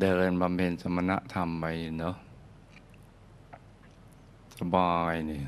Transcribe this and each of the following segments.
เดินบำเพ็ญสมณธรรมไปเนาะสบายเนี่ย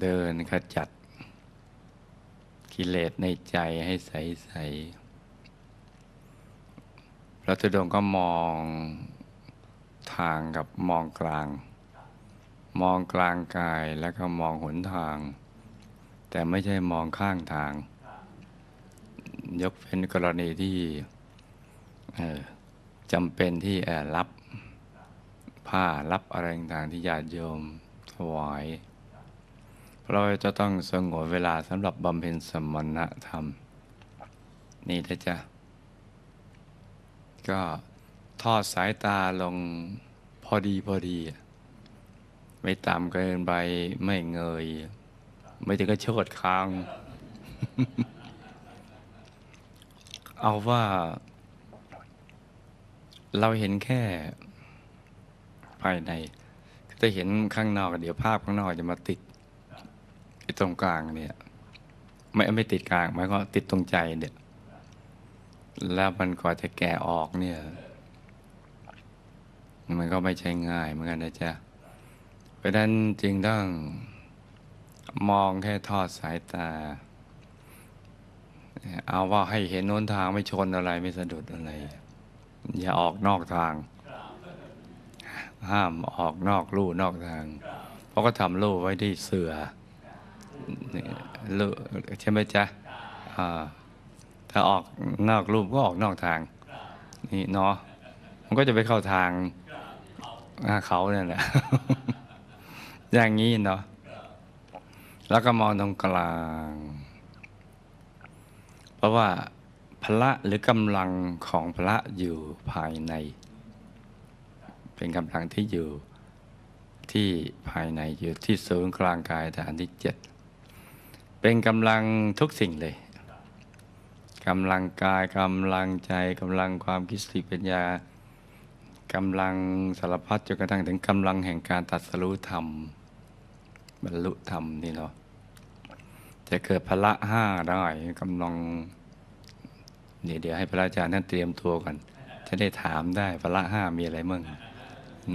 เดินขจัด กิเลสในใจให้ใสใสพระธุดงก็มองทางกับมองกลาง มองกลางกายแล้วก็มองหนทาง แต่ไม่ใช่มองข้างทาง ยกเป็นกรณีที่ จำเป็นที่รับผ้ารับอะไรต่างๆที่ญาติโยมถวาย เราจะต้องสงวนเวลาสำหรับบำเพ็ญสมณธรรม นี่นะจ๊ะ ก็ทอดสายตาลงพอดีพอดี ไม่ต่ำเกินไปไม่เงย ไม่ถึงกับโชดค้าง เอาว่า เราเห็นแค่ภายในจะเห็นข้างนอกเดี๋ยวภาพข้างนอกจะมาติดตรงกลางเนี่ย ไม่ไม่ติดกลางหมายก็ติดตรงใจเนี่ย แล้วมันกว่าจะแก่ออกเนี่ย มันก็ไม่ใช่ง่ายเหมือนกันนะจ๊ะเพราะฉะนั้นจึงต้องมองแค่ทอดสายตา เอาว่าให้เห็นโน้นทางไม่ชนอะไรไม่สะดุดอะไร อย่าออกนอกทาง ห้ามออกนอกลู่นอกทาง เพราะก็ทำลู่ไว้ที่เสือนี่ลู่ใช่ไหมจ๊ะอ่าถ้าออกนอกรูปก็ออกนอกทาง นี่เนาะมันก็จะไปเข้าทางอ่าเขาเนี่ยแหละอย่างนี้เนาะแล้วก็มองตรงกลาง เพราะว่าพ ละหรือกำลังของพระอยู่ภายใน เป็นกำลังที่อยู่ที่ภายในอยู่ที่ศูนย์กลางกายฐานที่เจ็ดเป็นกำลังทุกสิ่งเลยกำลังกายกำลังใจกำลังความคิดสติปัญญากำลังสารพัดจนกระทั่งถึงกำลังแห่งการตัดสรู้ธรรม บรรลุธรรมนี่เนาะจะเกิดพละห้าได้กำลัง เดี๋ยวเดี๋ยวให้พระอาจารย์ท่านเตรียมตัวก่อน จะได้ถามได้พละห้ามีอะไรมั่ง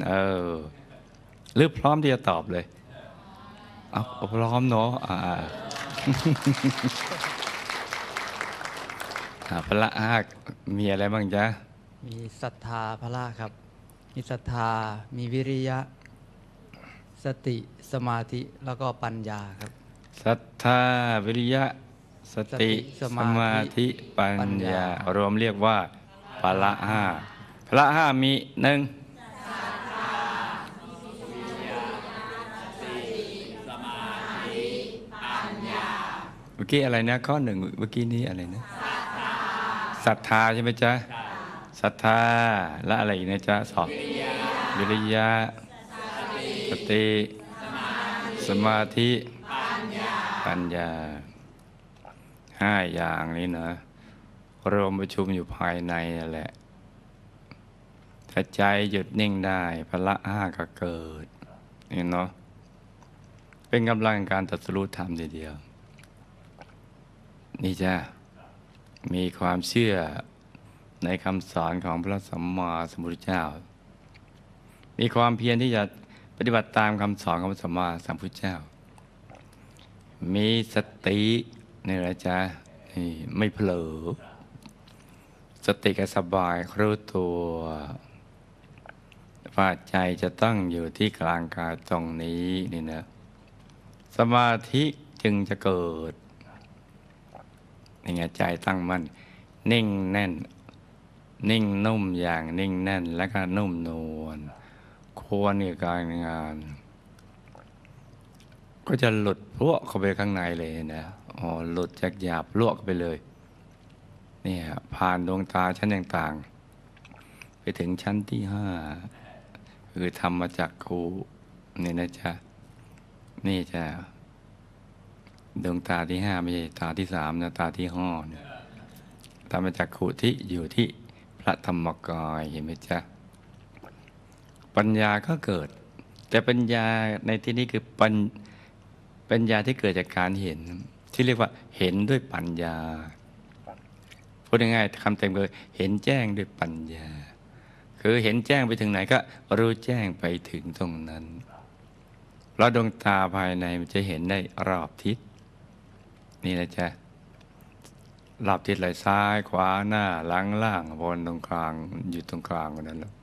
เออหรือพร้อมที่จะตอบเลยเอาเอาพร้อมเนาะอ่าอ่าพละห้ามีอะไรบ้างจ๊ะมีศรัทธาพระราครับ มีศรัทธา มีวิริยะ สติสมาธิแล้วก็ปัญญาครับศรัทธาวิริยะ สติสมาธิมาธิปัญปัญญา รวมเรียกว่าพละห้าพละห้ามีหนึ่งเมื่อกี้อะไรนะข้อหนึ่งเมื่อกี้นี้อะไรนะศรัทธาใช่ไหมจ๊ะศรัทธาและอะไรอีกนะจ๊ะสองวิริยะสติสมาธิปัญญา ห้าอย่างนี้นะรวมประชุมอยู่ภายในนั่นแหละ ถ้าใจหยุดนิ่งได้พละห้าก็เกิดนี่เนาะเป็นกำลังการตัดสู้ธรรมทีเดียว นี่จ้ะมีความเชื่อในคำสอนของพระสัมมาสัมพุทธเจ้า มีความเพียรที่จะปฏิบัติตามคำสอนของพระสัมมาสัมพุทธเจ้า มีสติ นี่แหละจ๊ะนี่ไม่เผลอ สติก็สบายรู้ตัวว่าใจจะต้องอยู่ที่กลางกายตรงนี้นี่นะ สมาธิจึงจะเกิดนี่ไงใจตั้งมั่นนิ่งแน่น นิ่งนุ่มอย่างนิ่งแน่นและก็นุ่มนวลควรกับการงาน ก็จะหลุดพวกเข้าไปข้างในเลยนะ อ๋อหลุดจากหยาบลวกไปเลยเนี่ยผ่านดวงตาชั้นต่างๆ ไปถึงชั้นที่ห้าคือทำมาจากครูนี่นะจ๊ะนี่จ้ะดวงตาที่ห้าไม่ใช่ตาที่สามนะตาที่ห้าเนี่ยทำมจากครูที่อยู่ที่พระธรรมกายเห็นไหมจ๊ะปัญญาก็เกิด แต่ปัญญาในที่นี้คือปัญปัญญาที่เกิดจากการเห็น ที่เรียกว่าเห็นด้วยปัญญาพูดง่ายๆคำเต็มคือเห็นแจ้งด้วยปัญญา คือเห็นแจ้งไปถึงไหนก็รู้แจ้งไปถึงตรงนั้นเราดวงตาภายในมันจะเห็นได้รอบทิศ นี่นะจ๊ะรอบทิศเลซ้ายขวาหน้าหลังล่างบนตรงกลางอยู่ตรงกลางกันนั้นแล้ว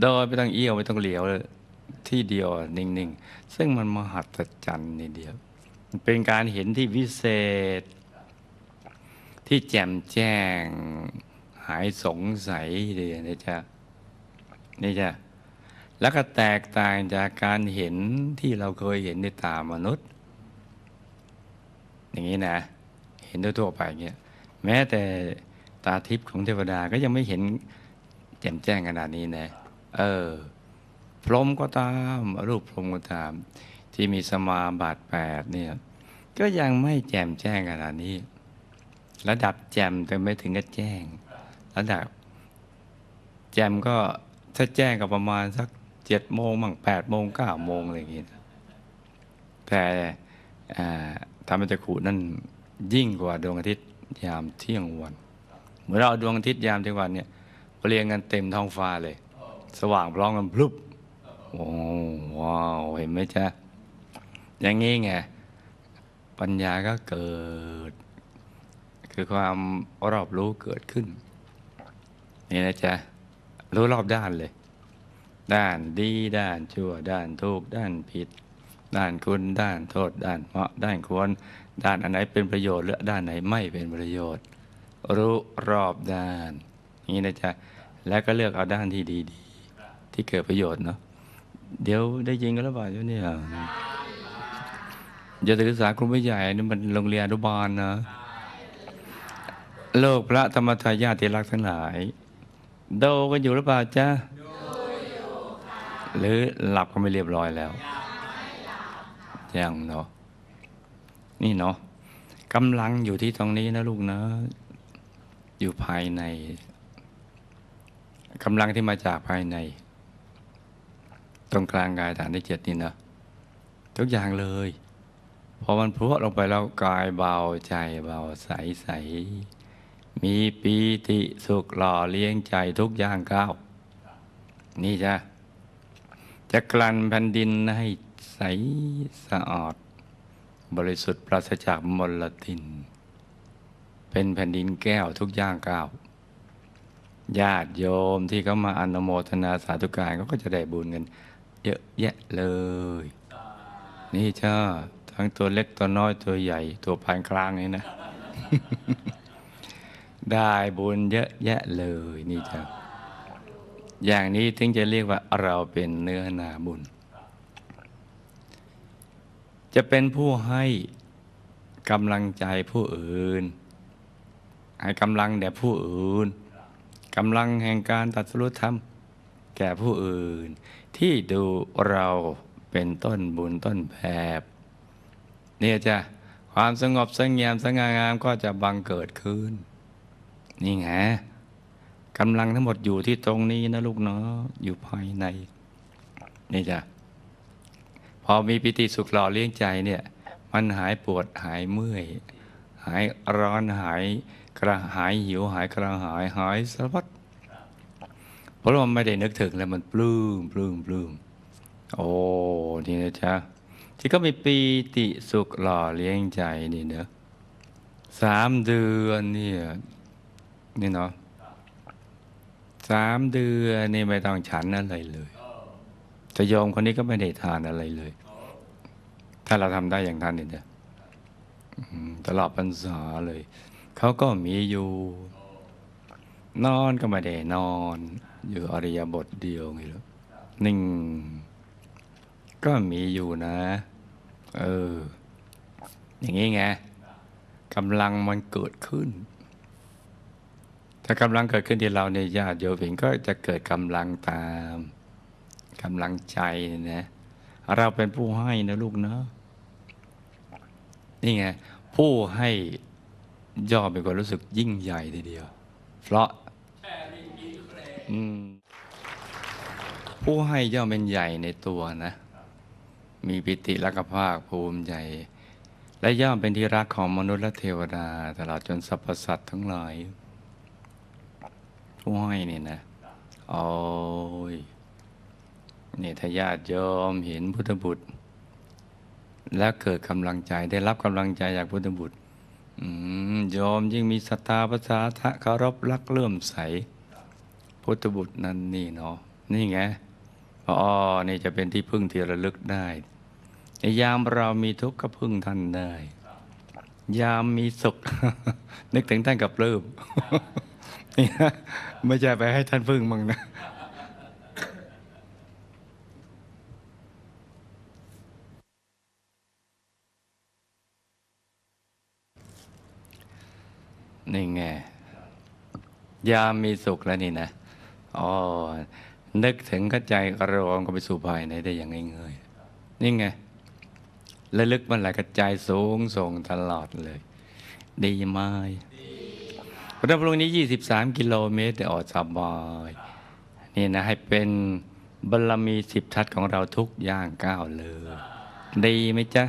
โดยไม่ต้องเอี้ยวไม่ต้องเหลียวเลย ที่เดียวนิ่งๆ ซึ่งมันมหัศจรรย์นี่เดียว เป็นการเห็นที่วิเศษ ที่แจ่มแจ้ง หายสงสัยเลยนะจ๊ะนี่จ้ะแล้วก็แตกต่างจากการเห็นที่เราเคยเห็นในตามนุษย์ อย่างนี้นะ เห็นทั่วไปอย่างเงี้ยแม้แต่ตาทิพย์ของเทวดาก็ยังไม่เห็นแจ่มแจ้งขนาดนี้นะ เออ พรหมก็ตามรูปพรหมก็ตาม ที่มีสมาบัติแปดเนี่ยก็ยังไม่แจ่มแจ้งขนาดนี้ ระดับแจ่มแต่ไม่ถึงกับแจ้ง ระดับ แจ่มก็ถ้าแจ้งก็ประมาณสักเจ็ดโมงมั่งแปดโมงเก้าโมงอะไรอย่างเงี้ยแต่ธรรมจักขุนั่นยิ่งกว่าดวงอาทิตย์ยามเที่ยงวันเหมือนเราเอาดวงอาทิตย์ยามเที่ยงวันเนี่ยเรียงกันเต็มท้องฟ้าเลย สว่างพร้อมกันพลุบ โอ้ว้าวเห็นไหมจ๊ะ อย่างงี้ไง ปัญญาก็เกิด คือความรอบรู้เกิดขึ้น นี่นะจ๊ะ รู้รอบด้านเลย ด้านดีด้านชั่ว ด้านถูกด้านผิด ด้านคุณด้านโทษ ด้านเหมาะ ด้านควร ด้านอันไหนเป็นประโยชน์หรือด้านไหนไม่เป็นประโยชน์ รู้รอบด้าน นี้นะจ๊ะ แล้วก็เลือกเอาด้านที่ดี ๆ ที่เกิดประโยชน์เนาะ เดี๋ยวได้ยินกันแล้วเปล่าเนี่ยอย่าศึกษาครูไม่ใหญ่นี่มันโรงเรียนอนุบาลนะโลกพระธรรมทายาทที่รักทั้งหลาย โดกันอยู่หรือเปล่าจ๊ะหรือหลับก็ไม่เรียบร้อยแล้ว ยังเนาะนี่เนาะกำลังอยู่ที่ตรงนี้นะลูกนะ อยู่ภายในกำลังที่มาจากภายใน ตรงกลางกายฐานที่เจ็ดนี่นะทุกอย่างเลยพอมันพรวดลงไปแล้วกายเบาใจเบาใสใสมีปีติสุขหล่อเลี้ยงใจทุกอย่างก้าวนี่จ้ะจะกลั่นแผ่นดินให้ใสสะอาดบริสุทธิ์ปราศจากมลทิน เป็นแผ่นดินแก้วทุกอย่างก้าวญาติโยมที่เขามาอนุโมทนาสาธุการเขาก็จะได้บุญกัน เยอะแยะเลย นี่จ้าทั้งตัวเล็กตัวน้อยตัวใหญ่ ตัวปานกลางนี่นะ ได้บุญเยอะแยะเลยนี่จ้าอย่างนี้ถึงจะเรียกว่าเราเป็นเนื้อนาบุญ จะเป็นผู้ให้กำลังใจผู้อื่น ให้กำลังแด่ผู้อื่นกำลังแห่งการตัดสุธรรม แก่ผู้อื่น ที่ดูเราเป็นต้นบุญต้นแบบเนี่ยจ้ะความสงบสงเงียมสง่างามก็จะบังเกิดขึ้น นี่ไงกำลังทั้งหมดอยู่ที่ตรงนี้นะลูกเนาะอยู่ภายใน นี่จ้ะพอมีปิติสุขหล่อเลี้ยงใจเนี่ย มันหายปวดหายเมื่อย หายร้อนหายกระหายหิวหายกระหายหายสารพัด ราะว่าไม่ได้นึกถึงแล้วมันปลื้มปลื้มปลื้มโอ้นี่นะจ๊ะที่ก็มีปีติสุขหล่อเลี้ยงใจนี่เนอะสามเดือนเนี่ยนี่เนาะสามเดือนนี่ไม่ต้องฉันอะไรเลยจะโยมคนนี้ก็ไม่ได้ทานอะไรเลย ถ้าเราทำได้อย่างท่านนี่เนะตลอดพรรษาเลย เขาก็มีอยู่ นอนก็ไม่ได้นอน อยู่อริยบทเดียวไงลูกนิ่ง ก็มีอยู่นะ เออ อย่างนี้ไงกำลังมันเกิดขึ้น ถ้ากำลังเกิดขึ้นที่เราในญาติโยมเองก็จะเกิดกำลังตามกำลังใจนะ เราเป็นผู้ให้นะลูกเนาะนี่ไง ผู้ให้ย่อมเป็นควารู้สึกยิ่งใหญ่ทีเดียว เพราะอืม ผู้ให้ย่อมเป็นใหญ่ในตัวนะ มีปิติและกภาคภูมิใจ และย่อมเป็นที่รักของมนุษย์และเทวดา ตลอดจนสรรพสัตว์ทั้งหลาย ผู้ให้นี่นะ โอ้ยนี่ถ้าญาติโยมเห็นพุทธบุตร แล้วเกิดกำลังใจได้รับกำลังใจจากพุทธบุตรอืมยมยิ่งมีศรัทธาภาษาทะคารพรักเลื่อมใส พุทธบุตรนั่นนี่เนาะนี่ไง อ๋อนี่จะเป็นที่พึ่งที่ระลึกได้ในยามเรามีทุกข์ก็พึ่งท่านได้ ยามมีสุข นึกถึงท่านกับปลื้มนี่ไม่ใช่ไปให้ท่านพึ่งมั่งนะนี่ไงยามมีสุขแล้วนี่นะอ๋อ นึกถึงก็ใจกระโรมก็ไปสู่ภายในได้อย่างง่ายๆนี่ไงระลึกมันไหลกระจายสูงส่งตลอดเลย ดีไหมพระพุทธนี้ 23 กิโลเมตรออกสบายนี่นะให้เป็นบารมีสิบทัศน์ของเราทุกอย่างก้าวเลย ดีไหมจ๊ะ